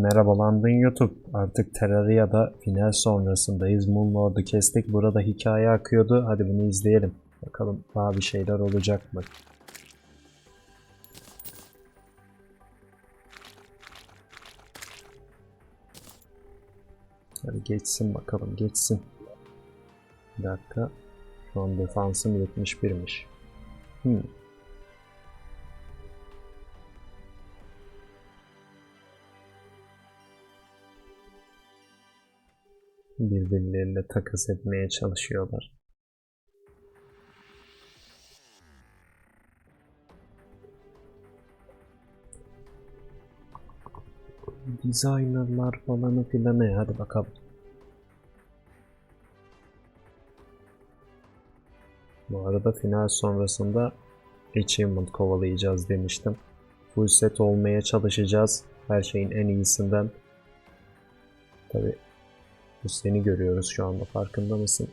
Merhabalandın YouTube. Artık Terraria'da final sonrasındayız. Moonlord'u kestik. Burada hikaye akıyordu. Hadi bunu izleyelim. Bakalım daha bir şeyler olacak mı? Hadi geçsin bakalım geçsin. Bir dakika. Şu an defansım 71'miş. Hmm. Birbirleriyle takas etmeye çalışıyorlar. Designerlar falanı filanı hadi bakalım. Bu arada final sonrasında achievement kovalayacağız demiştim. Full set olmaya çalışacağız. Her şeyin en iyisinden. Tabi seni görüyoruz şu anda farkında mısın?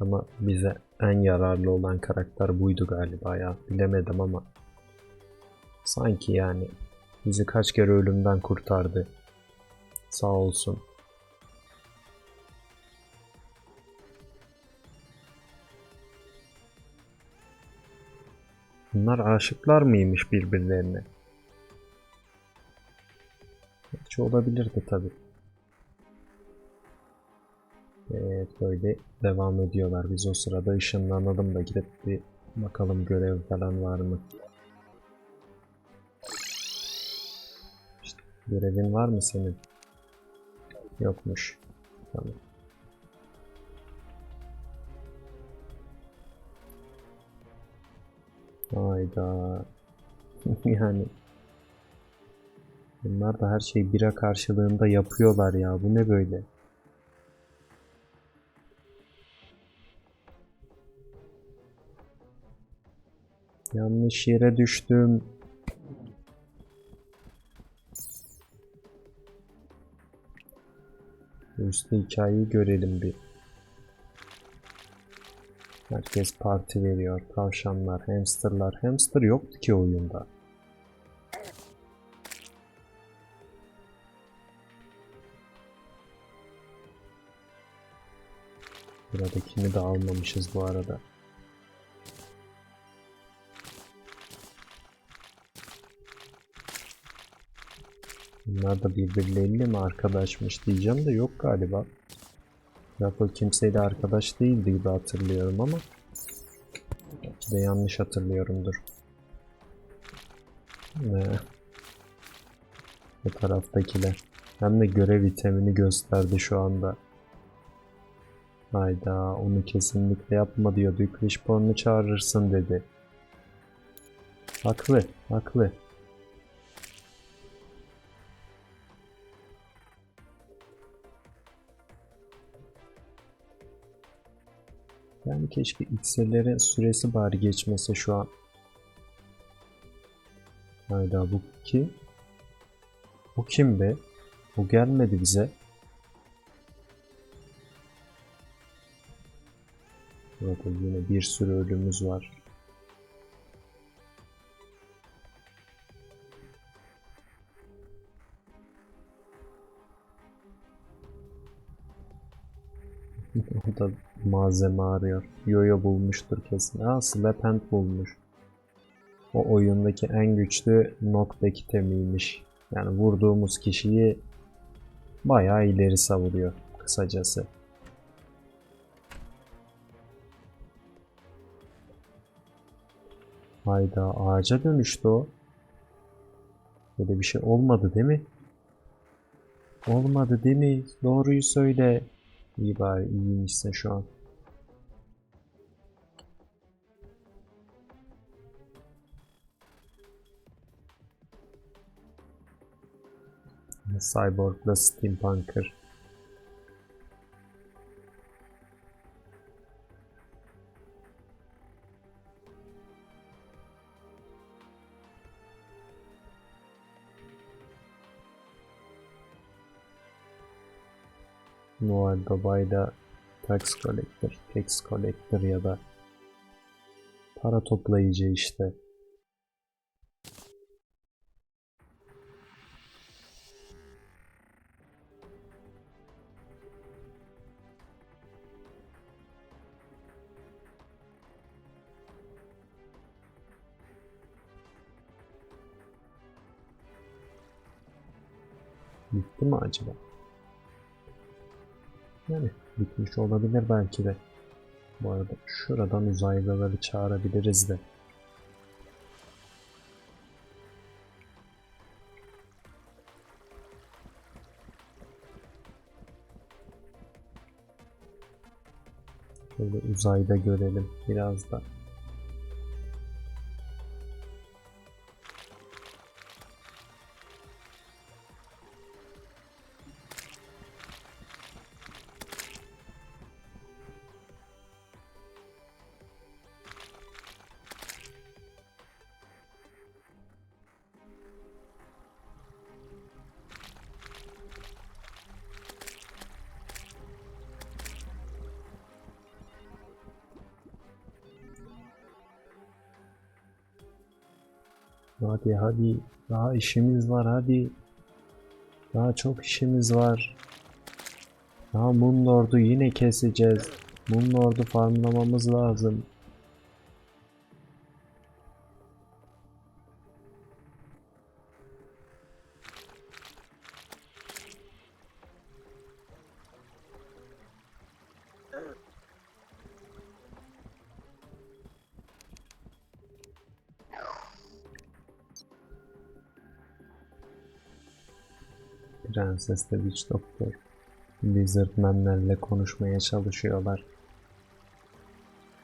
Ama bize en yararlı olan karakter buydu galiba ya. Bilemedim ama. Sanki yani. Bizi kaç kere ölümden kurtardı. Sağ olsun. Bunlar aşıklar mıymış birbirlerine? Gerçi olabilirdi tabi. Evet böyle devam ediyorlar. Biz o sırada ışınlanalım da gidip bir bakalım görev falan var mı? İşte, görevin var mı senin? Yokmuş. Tamam. Hayda. yani Bunlar da her şeyi bira karşılığında yapıyorlar ya. Bu ne böyle? Yanlış yere düştüm. Üstte hikayeyi görelim bir. Herkes parti veriyor. Tavşanlar, hamsterlar. Hamster yoktu ki oyunda. Buradakini de almamışız bu arada. Bunlar da birbirleriyle mi arkadaşmış diyeceğim de yok galiba. Rapo kimseyle arkadaş değildi gibi hatırlıyorum ama belki de yanlış hatırlıyorumdur. Ne? Bu taraftakiler. Hem de görev itemini gösterdi şu anda. Hayda onu kesinlikle yapma diyordu. Clishborn'u çağırırsın dedi. Haklı, haklı. Yani keşke iksirlere süresi bari geçmese şu an. Hayda bu ki? Bu kim be? Bu gelmedi bize. Burada yine bir sürü ölümümüz var. o da malzeme arıyor. Yoyo bulmuştur kesin. Aa Slap bulmuş. O oyundaki en güçlü knockback itemiymiş. Yani vurduğumuz kişiyi bayağı ileri savuruyor kısacası. Hayda ağaca dönüştü o. Böyle bir şey olmadı değil mi? Olmadı değil mi? Doğruyu söyle. İyi bari iyiymişsin şu an. Cyborg'la Steampunker. Noel Baba'yla Tax Collector, Tax Collector ya da para toplayıcı işte. Bitti mi acaba? Yani bitmiş olabilir belki de. Bu arada şuradan uzaylıları çağırabiliriz de. Şöyle uzayda görelim biraz da. Hadi hadi. Daha işimiz var hadi. Daha çok işimiz var. Daha Moonlord'u yine keseceğiz. Moonlord'u farmlamamız lazım. Prenses de Witch Doctor. Lizardmenlerle konuşmaya çalışıyorlar.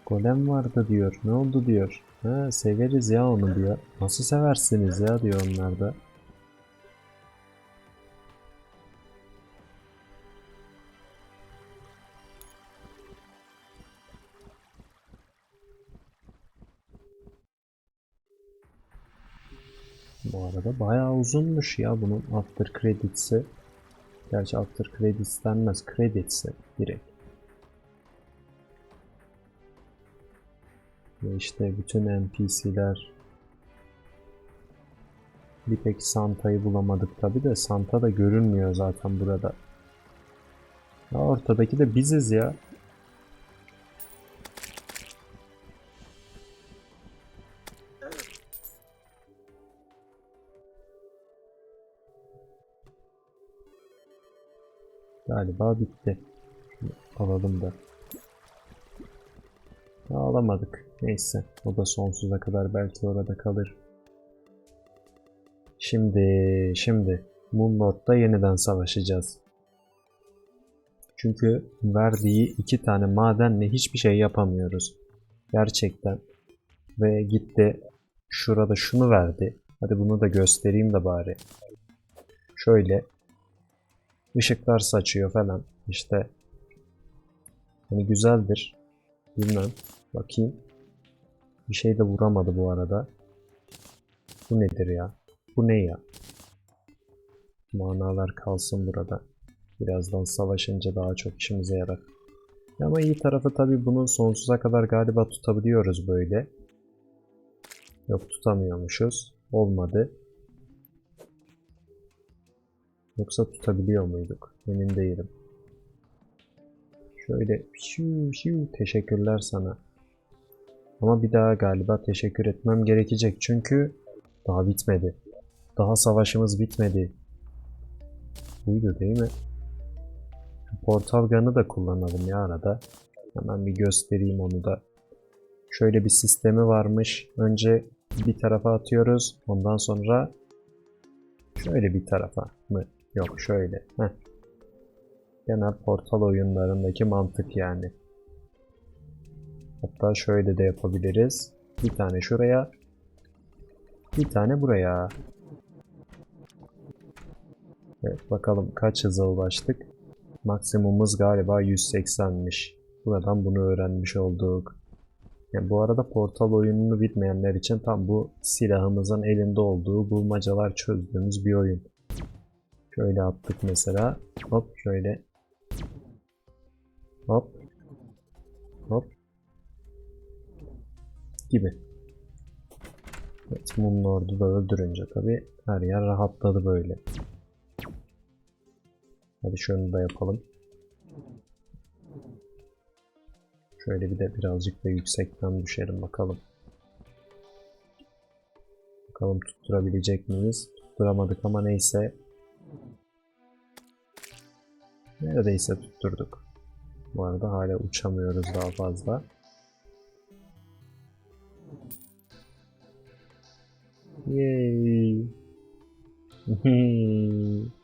Golem vardı diyor. Ne oldu diyor. Ha severiz ya onu diyor. Nasıl seversiniz ya diyor onlar da. Bayağı uzunmuş ya bunun after credits'i. Gerçi after credits denmez. Credits'i direkt. Ve işte bütün NPC'ler bir tek Santa'yı bulamadık tabi de Santa da görünmüyor zaten burada. Ya ortadaki de biziz ya. Galiba bitti. Şunu alalım da. Alamadık. Neyse. O da sonsuza kadar belki orada kalır. Şimdi, şimdi Moonlord'da yeniden savaşacağız. Çünkü verdiği iki tane madenle hiçbir şey yapamıyoruz. Gerçekten. Ve gitti şurada şunu verdi. Hadi bunu da göstereyim de bari. Şöyle ışıklar saçıyor falan. İşte hani güzeldir. Bilmem. Bakayım. Bir şey de vuramadı bu arada. Bu nedir ya? Bu ne ya? Manalar kalsın burada. Birazdan savaşınca daha çok işimize yarar. Ama iyi tarafı tabii bunu sonsuza kadar galiba tutabiliyoruz böyle. Yok tutamıyormuşuz. Olmadı. Yoksa tutabiliyor muyduk? Emin değilim. Şöyle şiu şiu teşekkürler sana. Ama bir daha galiba teşekkür etmem gerekecek çünkü daha bitmedi. Daha savaşımız bitmedi. Buydu değil mi? Portal gun'ı da kullanalım ya arada. Hemen bir göstereyim onu da. Şöyle bir sistemi varmış. Önce bir tarafa atıyoruz. Ondan sonra şöyle bir tarafa mı? Yok şöyle. Heh. Genel portal oyunlarındaki mantık yani. Hatta şöyle de yapabiliriz. Bir tane şuraya. Bir tane buraya. Evet bakalım kaç hıza ulaştık. Maksimumumuz galiba 180'miş. Buradan bunu öğrenmiş olduk. Yani bu arada portal oyununu bilmeyenler için tam bu silahımızın elinde olduğu bulmacalar çözdüğümüz bir oyun. Şöyle attık mesela. Hop şöyle. Hop. Hop. Gibi. Evet, Moonlord'u da öldürünce tabi her yer rahatladı böyle. Hadi şunu da yapalım. Şöyle bir de birazcık da yüksekten düşelim bakalım. Bakalım tutturabilecek miyiz? Tutturamadık ama neyse. Neredeyse tutturduk. Bu arada hala uçamıyoruz daha fazla. Yay.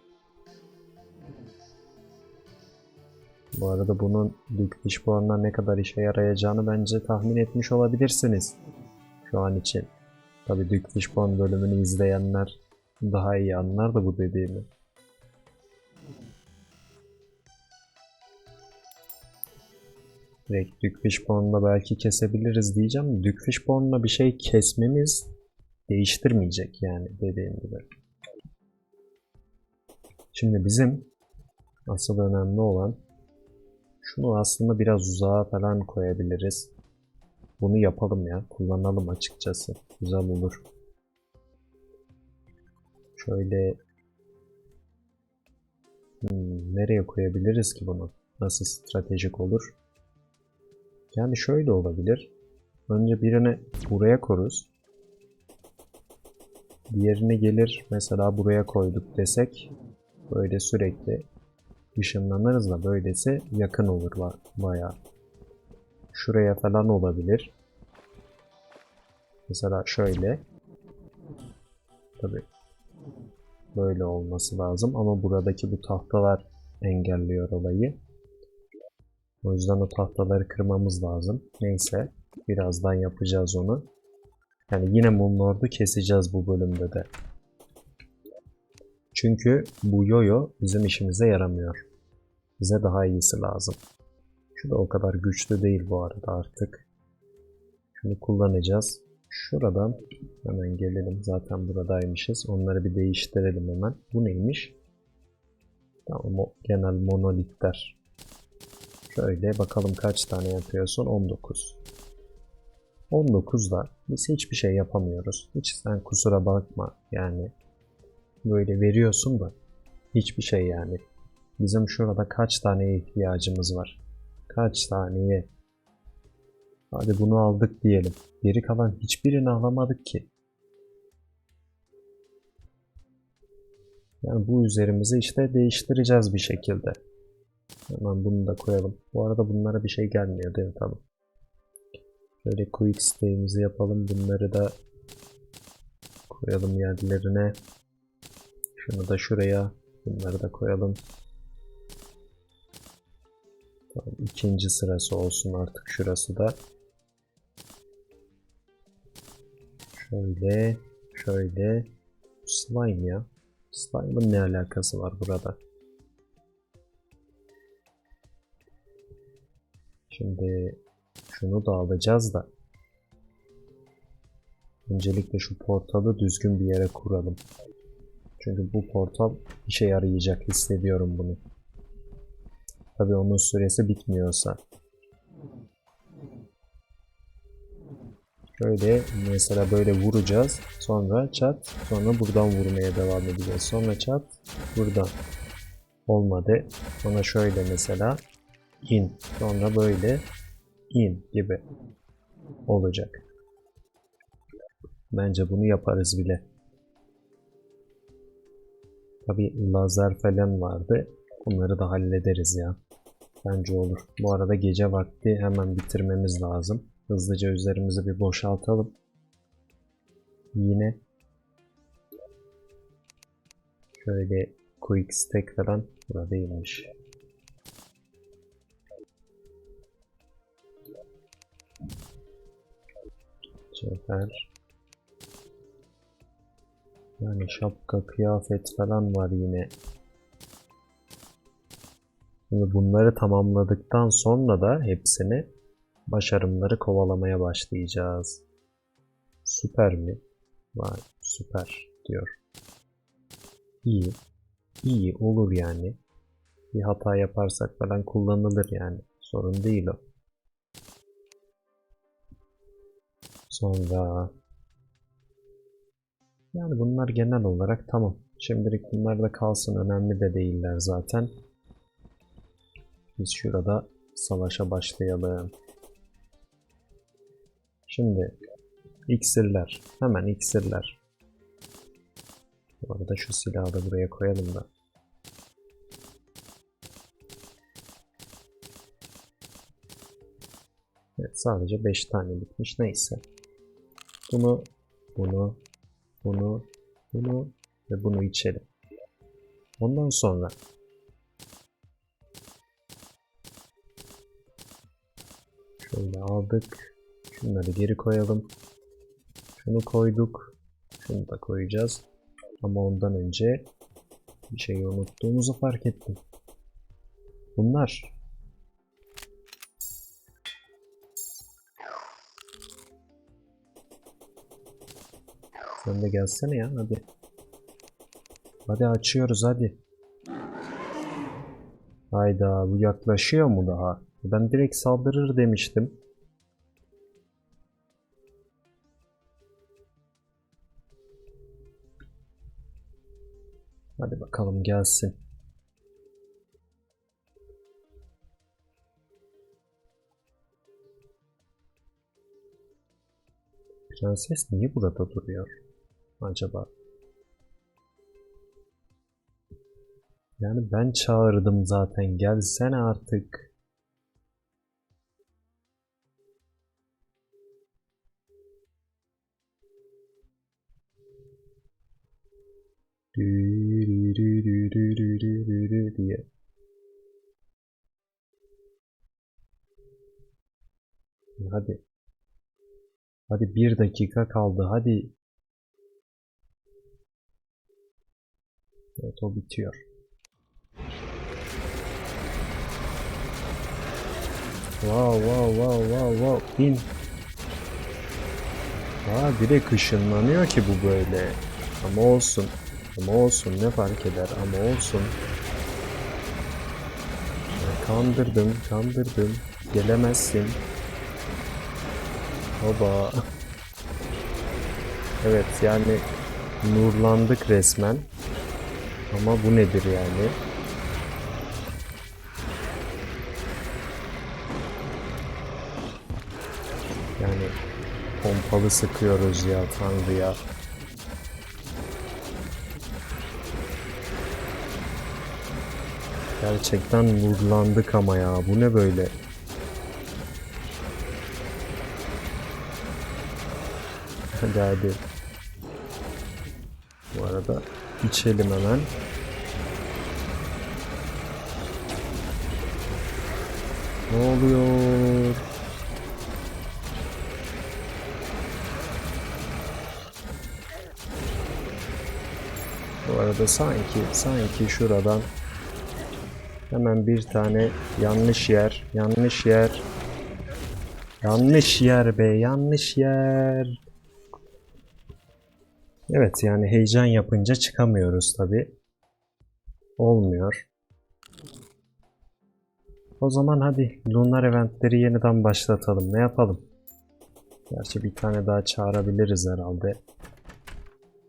Bu arada bunun Big puanına ne kadar işe yarayacağını bence tahmin etmiş olabilirsiniz. Şu an için. Tabi Big puan bölümünü izleyenler daha iyi anlar da bu dediğimi. Direkt Duke Fishbone'la belki kesebiliriz diyeceğim. Duke Fishbone'la bir şey kesmemiz değiştirmeyecek yani dediğim gibi. Şimdi bizim asıl önemli olan şunu aslında biraz uzağa falan koyabiliriz. Bunu yapalım ya. Kullanalım açıkçası. Güzel olur. Şöyle hmm, nereye koyabiliriz ki bunu? Nasıl stratejik olur? Yani şöyle olabilir. Önce birini buraya koruz. Diğerine gelir mesela buraya koyduk desek böyle sürekli ışınlanırız da böylesi yakın olur bayağı. Şuraya falan olabilir. Mesela şöyle. Tabi böyle olması lazım ama buradaki bu tahtalar engelliyor olayı. O yüzden o tahtaları kırmamız lazım. Neyse. Birazdan yapacağız onu. Yani yine Moonlord'u keseceğiz bu bölümde de. Çünkü bu yoyo bizim işimize yaramıyor. Bize daha iyisi lazım. Şu da o kadar güçlü değil bu arada artık. Şunu kullanacağız. Şuradan hemen gelelim. Zaten buradaymışız. Onları bir değiştirelim hemen. Bu neymiş? Tamam, genel monolitler. Şöyle bakalım kaç tane yapıyorsun? 19. 19'da biz hiçbir şey yapamıyoruz. Hiç sen kusura bakma yani. Böyle veriyorsun da hiçbir şey yani. Bizim şurada kaç taneye ihtiyacımız var? Kaç taneye? Hadi bunu aldık diyelim. Geri kalan hiçbirini alamadık ki. Yani bu üzerimizi işte değiştireceğiz bir şekilde. Hemen bunu da koyalım. Bu arada bunlara bir şey gelmiyor değil mi? Tamam. Şöyle quick stay'imizi yapalım. Bunları da koyalım yerlerine. Şunu da şuraya. Bunları da koyalım. Tamam, ikinci sırası olsun artık şurası da. Şöyle. Şöyle. Slime ya. Slime'ın ne alakası var burada? Şimdi şunu da alacağız da. Öncelikle şu portalı düzgün bir yere kuralım. Çünkü bu portal işe yarayacak hissediyorum bunu. Tabii onun süresi bitmiyorsa. Şöyle mesela böyle vuracağız. Sonra çat. Sonra buradan vurmaya devam edeceğiz. Sonra çat. Buradan. Olmadı. Sonra şöyle mesela in. Sonra böyle in gibi olacak. Bence bunu yaparız bile. Tabi lazer falan vardı. Bunları da hallederiz ya. Bence olur. Bu arada gece vakti hemen bitirmemiz lazım. Hızlıca üzerimizi bir boşaltalım. Yine şöyle quick stack falan burada değilmiş. Sefer. Yani şapka, kıyafet falan var yine. Şimdi bunları tamamladıktan sonra da hepsini başarımları kovalamaya başlayacağız. Süper mi? Var. Süper diyor. İyi. İyi olur yani. Bir hata yaparsak falan kullanılır yani. Sorun değil o. Sonra yani bunlar genel olarak tamam. Şimdilik bunlar da kalsın. Önemli de değiller zaten. Biz şurada savaşa başlayalım. Şimdi iksirler. Hemen iksirler. Bu arada şu silahı da buraya koyalım da. Evet sadece 5 tane bitmiş neyse. Bunu, bunu, bunu, bunu ve bunu içelim. Ondan sonra şöyle aldık. Şunları geri koyalım. Şunu koyduk. Şunu da koyacağız. Ama ondan önce bir şeyi unuttuğumuzu fark ettim. Bunlar Sen de gelsene ya hadi. Hadi açıyoruz hadi. Hayda bu yaklaşıyor mu daha? Ben direkt saldırır demiştim. Hadi bakalım gelsin. Prenses niye burada duruyor acaba? Yani ben çağırdım zaten. Gelsene artık. Hadi. Hadi bir dakika kaldı. Hadi. Evet o bitiyor. Wow wow wow wow wow. Bin. Aa direkt ışınlanıyor ki bu böyle. Ama olsun. Ama olsun ne fark eder ama olsun. Kandırdım kandırdım. Gelemezsin. Baba. Evet yani nurlandık resmen. Ama bu nedir yani? Yani pompalı sıkıyoruz ya Tanrı ya. Gerçekten nurlandık ama ya. Bu ne böyle? Hadi. Bu arada içelim hemen. Ne oluyor? Bu arada sanki sanki şuradan hemen bir tane yanlış yer, yanlış yer. Yanlış yer be, yanlış yer. Evet yani heyecan yapınca çıkamıyoruz tabi. Olmuyor. O zaman hadi Lunar eventleri yeniden başlatalım. Ne yapalım? Gerçi bir tane daha çağırabiliriz herhalde.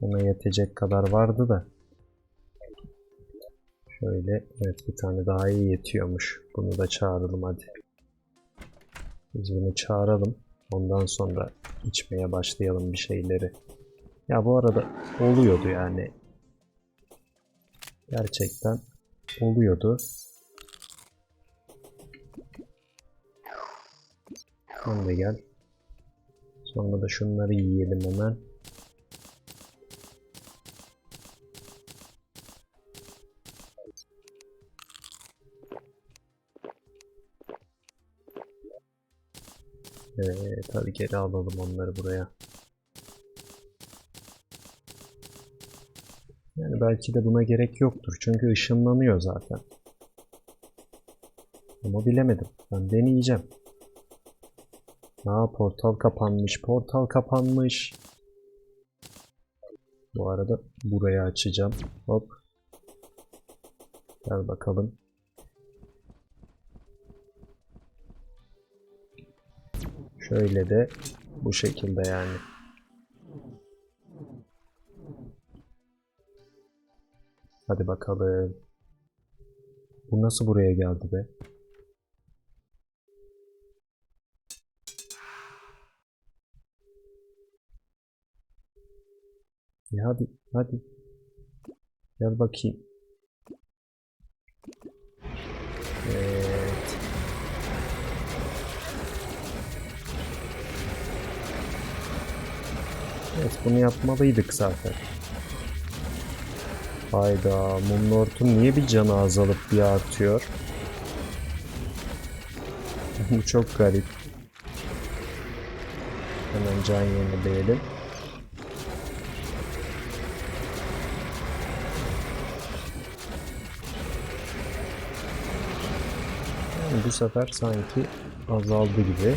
Ona yetecek kadar vardı da. Şöyle evet bir tane daha iyi yetiyormuş. Bunu da çağıralım hadi. Biz bunu çağıralım. Ondan sonra içmeye başlayalım bir şeyleri. Ya bu arada oluyordu yani. Gerçekten oluyordu. Sen de gel. Sonra da şunları yiyelim hemen. Evet, hadi geri alalım onları buraya. Yani belki de buna gerek yoktur. Çünkü ışınlanıyor zaten. Ama bilemedim. Ben deneyeceğim. Aa portal kapanmış. Portal kapanmış. Bu arada burayı açacağım. Hop. Gel bakalım. Şöyle de bu şekilde yani. Hadi bakalım. Bu nasıl buraya geldi be? Ya hadi, hadi. Gel bakayım. Evet. Evet, bunu yapmalıydık zaten. Hayda Moonlord'un niye bir canı azalıp bir artıyor? Bu çok garip. Hemen can yenileyelim. Yani bu sefer sanki azaldı gibi.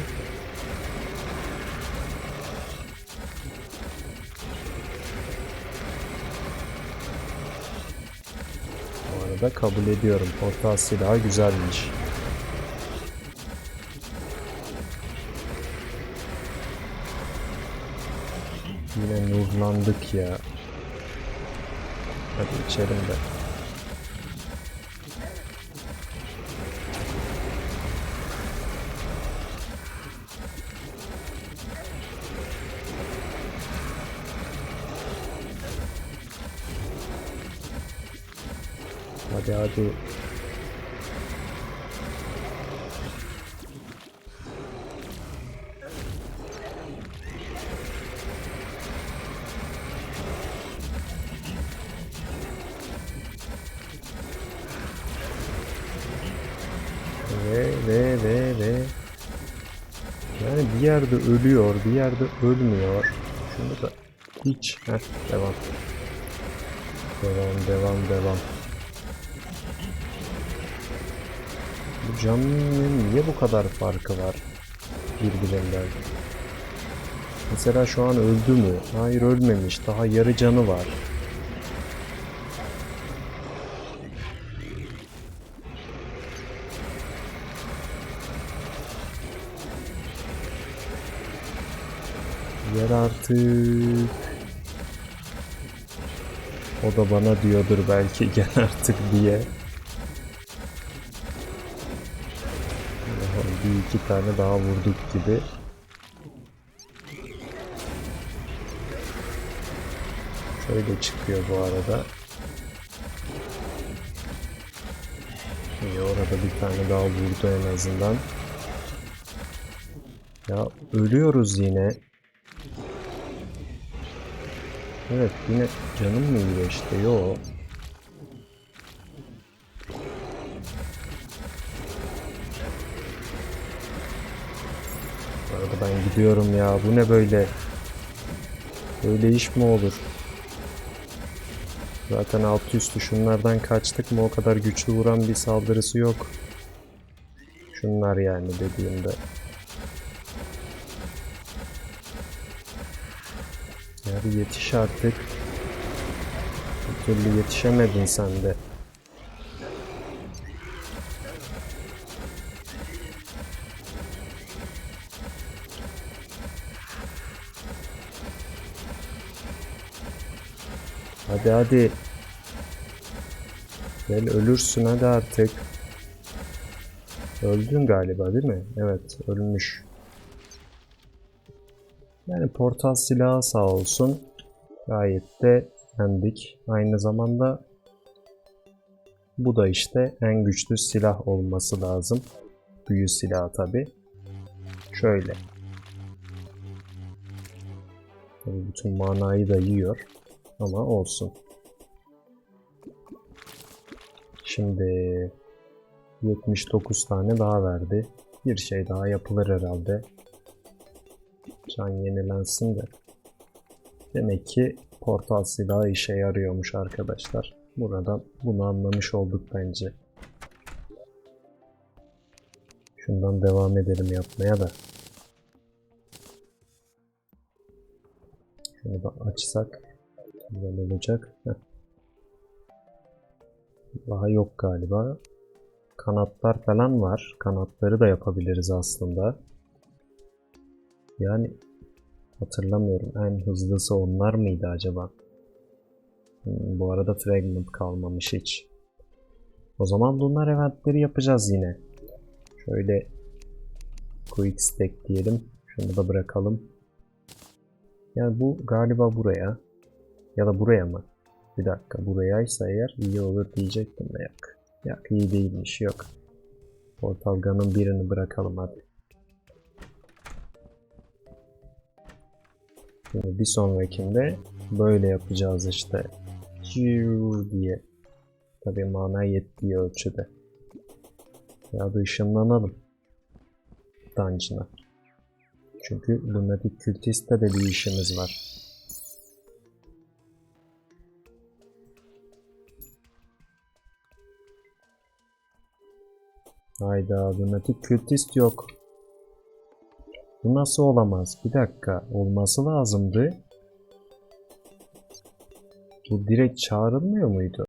Arada kabul ediyorum. Portal silahı güzelmiş. Yine nurlandık ya. Hadi içelim de. Hadi. Ve ve ve ve yani bir yerde ölüyor, bir yerde ölmüyor. Şunu da hiç. Heh, devam. Devam, devam, devam. Bu canlının niye bu kadar farkı var birbirinden? Mesela şu an öldü mü? Hayır ölmemiş. Daha yarı canı var. Yer artık. O da bana diyordur belki gel artık diye. Bir iki tane daha vurduk gibi. Şöyle çıkıyor bu arada. İyi orada bir tane daha vurdu en azından. Ya ölüyoruz yine. Evet yine canım mı iyileşti? Yo. Bu arada ben gidiyorum ya. Bu ne böyle? Böyle iş mi olur? Zaten altı üstü şunlardan kaçtık mı o kadar güçlü vuran bir saldırısı yok. Şunlar yani dediğimde. Ya bir yetiş artık. Bir türlü yetişemedin sen de. Hadi hadi. Gel ölürsün hadi artık. Öldün galiba değil mi? Evet ölmüş. Yani portal silahı sağ olsun. Gayet de yendik. Aynı zamanda bu da işte en güçlü silah olması lazım. Büyü silahı tabi. Şöyle. Bütün manayı da yiyor. Ama olsun. Şimdi 79 tane daha verdi. Bir şey daha yapılır herhalde. Can yenilensin de. Demek ki portal silahı işe yarıyormuş arkadaşlar. Buradan bunu anlamış olduk bence. Şundan devam edelim yapmaya da. Şunu da açsak güzel olacak. Heh. Daha yok galiba. Kanatlar falan var. Kanatları da yapabiliriz aslında. Yani hatırlamıyorum. En hızlısı onlar mıydı acaba? Hmm, bu arada fragment kalmamış hiç. O zaman bunlar eventleri yapacağız yine. Şöyle quick stack diyelim. Şunu da bırakalım. Yani bu galiba buraya. Ya da buraya mı? Bir dakika burayaysa eğer iyi olur diyecektim de yok. Yok iyi değilmiş yok. Portal Gun'ın birini bırakalım hadi. Şimdi bir sonrakinde böyle yapacağız işte. Ciu diye. Tabii mana yettiği ölçüde. Ya da ışınlanalım. Dungeon'a. Çünkü Lunatic Cultist'te de bir işimiz var. Hayda Lunatic Cultist yok. Bu nasıl olamaz? Bir dakika. Olması lazımdı. Bu direkt çağrılmıyor muydu?